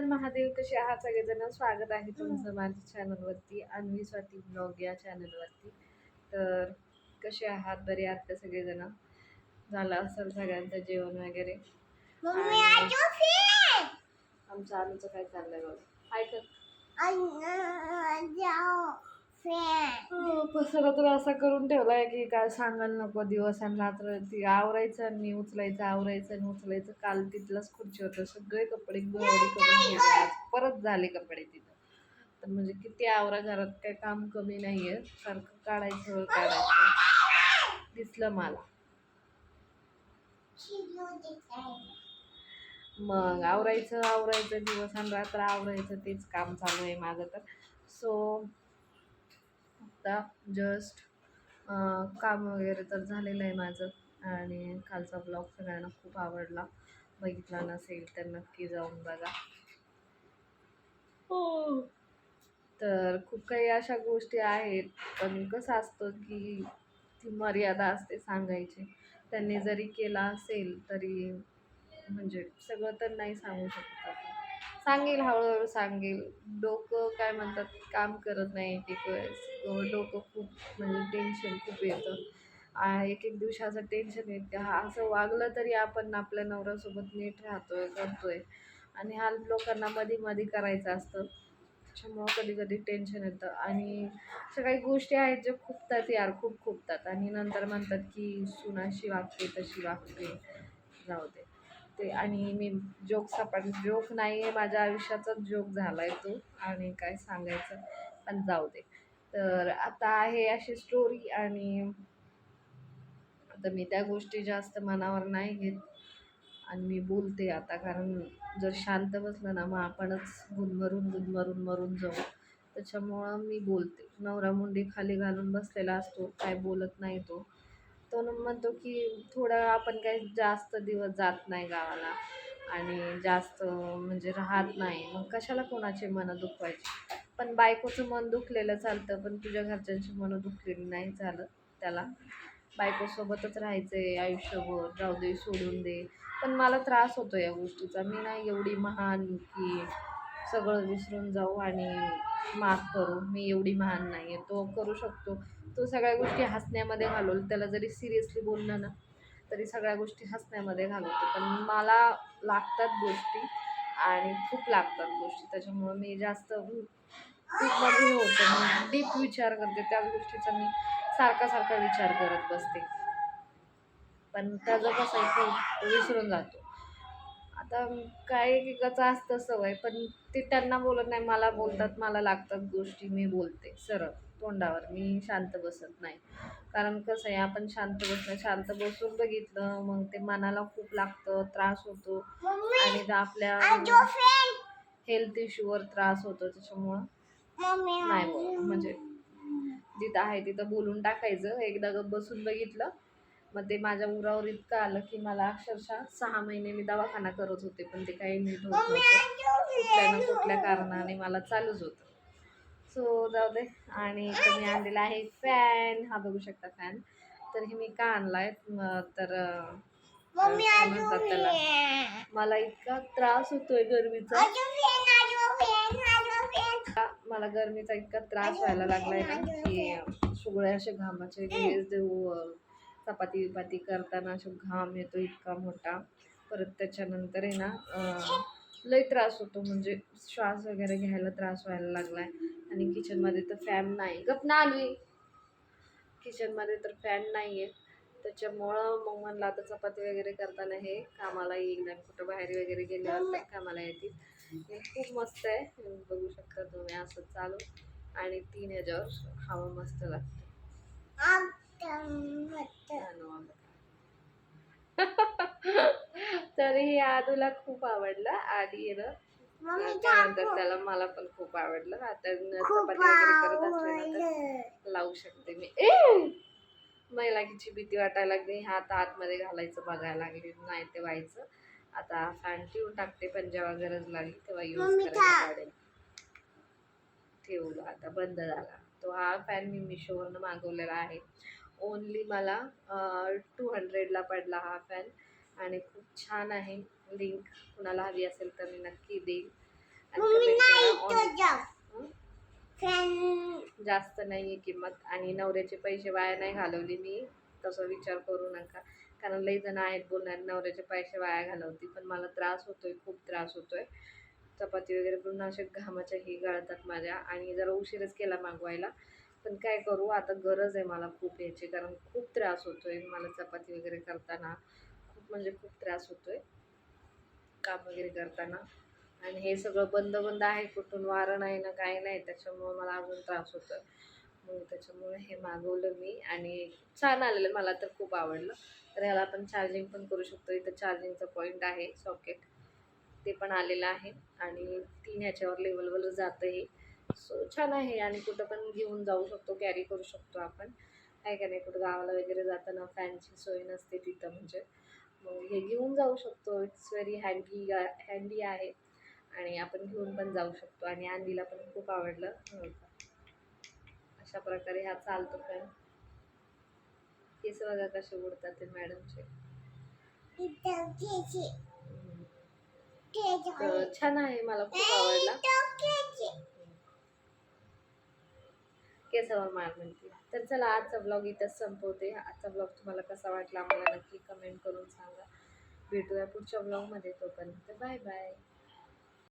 हर महादेव कसे आहात? सगळेजण स्वागत आहे तुमचं माझ्या चॅनलवरती अन्वी स्वाती ब्लॉग या चॅनलवरती तर कसे आहात? बरे आहात का सगळेजण? झालं असेल सगळ्यांचं जेवण वगैरे? आमचं आलूचं काय चाललंय बघा. ऐकत पसरा तर असा करून ठेवलाय की काय सांगायला नको दिवस आणि रात्र ती आवरायचं आणि उचलायचं आवरायचं आणि उचलायचं. काल तिथलाच खुर्ची होतं सगळे कपडे गोवडी करून ठेवले परत झाले कपडे तिथं. तर म्हणजे किती आवरा घरात काय काम कमी नाहीये. सारखं काढायचं काढायचं. दिसलं मला. मग आवरायचं आवरायचं दिवस आणि रात्र आवरायचं तेच काम चालू आहे माझं तर. सो आता जस्ट काम वगैरे तर झालेलं आहे माझं. आणि कालचा ब्लॉग सगळ्यांना खूप आवडला. बघितला नसेल तर नक्की जाऊन बघा. हो. तर खूप काही अशा गोष्टी आहेत. पण कसं असतं की ती मर्यादा असते सांगायची. त्यांनी जरी केला असेल तरी म्हणजे सगळं तर नाही सांगू शकत आपण. सांगेल हळूहळू सांगेल. डोकं काय म्हणतात काम करत नाही एक वेळेस. डोकं खूप म्हणजे टेन्शन खूप येतं. एक एक दिवसाचं टेन्शन येतं. हा असं वागलं तरी आपण आपल्या नवऱ्यासोबत नीट राहतो आहे करतो आहे आणि हा लोकांना मध्ये मध्ये करायचं असतं. त्याच्यामुळं कधी कधी टेन्शन येतं. आणि अशा काही गोष्टी आहेत ज्या खुपतात यार खूप खुपतात आणि नंतर म्हणतात की सुनाशी वागते तशी वागते. जाऊ दे. ते आणि मी जोक सापड जोक नाही आहे माझ्या आयुष्याचाच जोक झाला आहे तो आणि काय सांगायचं पण जाऊ दे. तर आता आहे अशी स्टोरी आणि आता मी त्या गोष्टी जास्त मनावर नाही घेत. आणि मी बोलते आता कारण जर शांत बसलं ना मग आपणच गुदमरून गुदमरून मरून जाऊ. त्याच्यामुळं मी बोलते. नवरा मुंडी खाली घालून बसलेला असतो काय बोलत नाही तो. तो म्हणतो की थोडं आपण काही जास्त दिवस जात नाही गावाला आणि जास्त म्हणजे राहत नाही. मग कशाला कोणाचे मनं दुखवायचे? पण बायकोचं मन दुखलेलं चालतं पण तुझ्या घरच्यांची मनं दुखलेली नाही चालत. त्याला बायकोसोबतच राहायचं आहे आयुष्यभर राहू दे सोडून दे. पण मला त्रास होतो या गोष्टीचा. मी नाही एवढी महान की सगळं विसरून जाऊ आणि माफ करू. मी एवढी महान नाही आहे तो करू शकतो. तो सगळ्या गोष्टी हसण्यामध्ये घालवलं. त्याला जरी सिरियसली बोललं ना तरी सगळ्या गोष्टी हसण्यामध्ये घालवतो. पण मला लागतात गोष्टी आणि खूप लागतात गोष्टी. त्याच्यामुळं मी जास्त खूप मध्ये होतं. मी डीप विचार करते. त्याच गोष्टीचा मी सारखा सारखा विचार करत बसते. पण त्याचं कसं आहे तो विसरून जातो. आता काय एकेकाचं असतं सवय पण ते त्यांना बोलत नाही मला बोलतात मला लागतात गोष्टी मी बोलते सरळ तोंडावर मी शांत बसत नाही. कारण कसं आहे आपण शांत बसणं शांत बसून बघितलं मग ते मनाला खूप लागतं त्रास होतो. आणि आपल्या हेल्थ इश्यूवर त्रास होतो त्याच्यामुळं नाही म्हणजे जिथं आहे तिथं बोलून टाकायचं. एकदा बसून बघितलं मग ते माझ्या उरावर इतकं आलं की मला अक्षरशः सहा महिने मी दवाखाना करत होते पण ते काही नीट होत नव्हतं. कुठल्या ना कुठल्या कारणाने मला चालूच होतं. सो जाऊ दे. आणि इथं मी आणलेला आहे फॅन हा बघू शकता फॅन तर हे मी का आणलाय? तर त्याला? मला इतका त्रास होतोय गरमीचा. मला गरमीचा इतका त्रास व्हायला लागलाय ना की सगळे असे घामाचे देऊ चपाती विपाती करताना असे घाम येतो इतका मोठा. परत त्याच्यानंतर आहे ना लई त्रास होतो. म्हणजे श्वास वगैरे घ्यायला त्रास व्हायला लागला आहे आणि किचनमध्ये तर फॅन नाही. गप ना आली किचनमध्ये तर फॅन नाही आहे त्याच्यामुळं मग म्हणलं आता चपाती वगैरे करताना हे कामाला येईल. नाही कुठं बाहेर वगैरे गेल्यावर कामाला येतील. हे खूप मस्त आहे. बघू शकता तुम्ही असं चालू. आणि तीन ह्याच्यावर हवा मस्त लागते. तरी हे आदूला खूप आवडलं आहे ना म्हणतात त्याला मला पण खूप आवडलं. आता चपाती वगैरे करत असले ना तर लावू शकते मी. ए! मैलाकीची भीती वाटायला लागली. हात आतमध्ये घालायचं बघायला लागली. नाही ते व्हायचं. आता फॅन ठेवून टाकते पण जेव्हा गरज लागली तेव्हा यूज करायला ठेवला आता बंद झाला. तो हा फॅन मी मिशोवरनं मागवलेला आहे. ओनली मला टू हंड्रेडला पडला हा फॅन आणि खूप छान आहे. लिंक कुणाला हवी असेल तर मी नक्की मम्मी कमेंट नाही हं? जास्त नाहीये किंमत. आणि नवऱ्याचे पैसे वाया नाही घालवले मी. तसा विचार करू नका. कारण लई जण आहेत बोलणार नवऱ्याचे पैसे वाया घालवते. पण मला त्रास होतोय खूप त्रास होतोय. चपाती वगैरे करून अशा घामाच्या ही गळतात माझ्या. आणि जरा उशीरच केला मागवायला. पण काय करू? आता गरज आहे मला खूप याची कारण खूप त्रास होतो आहे मला चपाती वगैरे करताना. खूप म्हणजे खूप त्रास होतो आहे काम वगैरे करताना. आणि हे सगळं बंद बंद आहे कुठून? वारं नाही ना काही नाही त्याच्यामुळं मला अजून त्रास होतो आहे मग त्याच्यामुळे हे मागवलं मी आणि छान आलेलं मला तर खूप आवडलं. तर ह्याला आपण चार्जिंग पण करू शकतो. इथं चार्जिंगचं पॉईंट आहे सॉकेट ते पण आलेलं आहे आणि तीन ह्याच्यावर लेवलवर जातं हे सो छान आहे आणि कुठं पण घेऊन जाऊ शकतो कॅरी करू शकतो आपण. आहे का नाही कुठं गावाला वगैरे जाताना फॅनची सोय नसते तिथं म्हणजे. मग हे घेऊन जाऊ शकतो. इट्स व्हेरी हँडी हँडी आहे. आणि आपण घेऊन पण जाऊ शकतो. आणि अंदीला पण खूप आवडलं. हो. अशा प्रकारे हा चालतो पण. केस बघा कसे उडतात ते मॅडमचे. छान आहे मला खूप आवडला. केसावर मार म्हणते. तर चला आजचा ब्लॉग इथंच संपवते. आजचा ब्लॉग तुम्हाला कसा वाटला मला नक्की कमेंट करून सांगा. भेटूया पुढच्या ब्लॉगमध्ये तोपर्यंत. Bye bye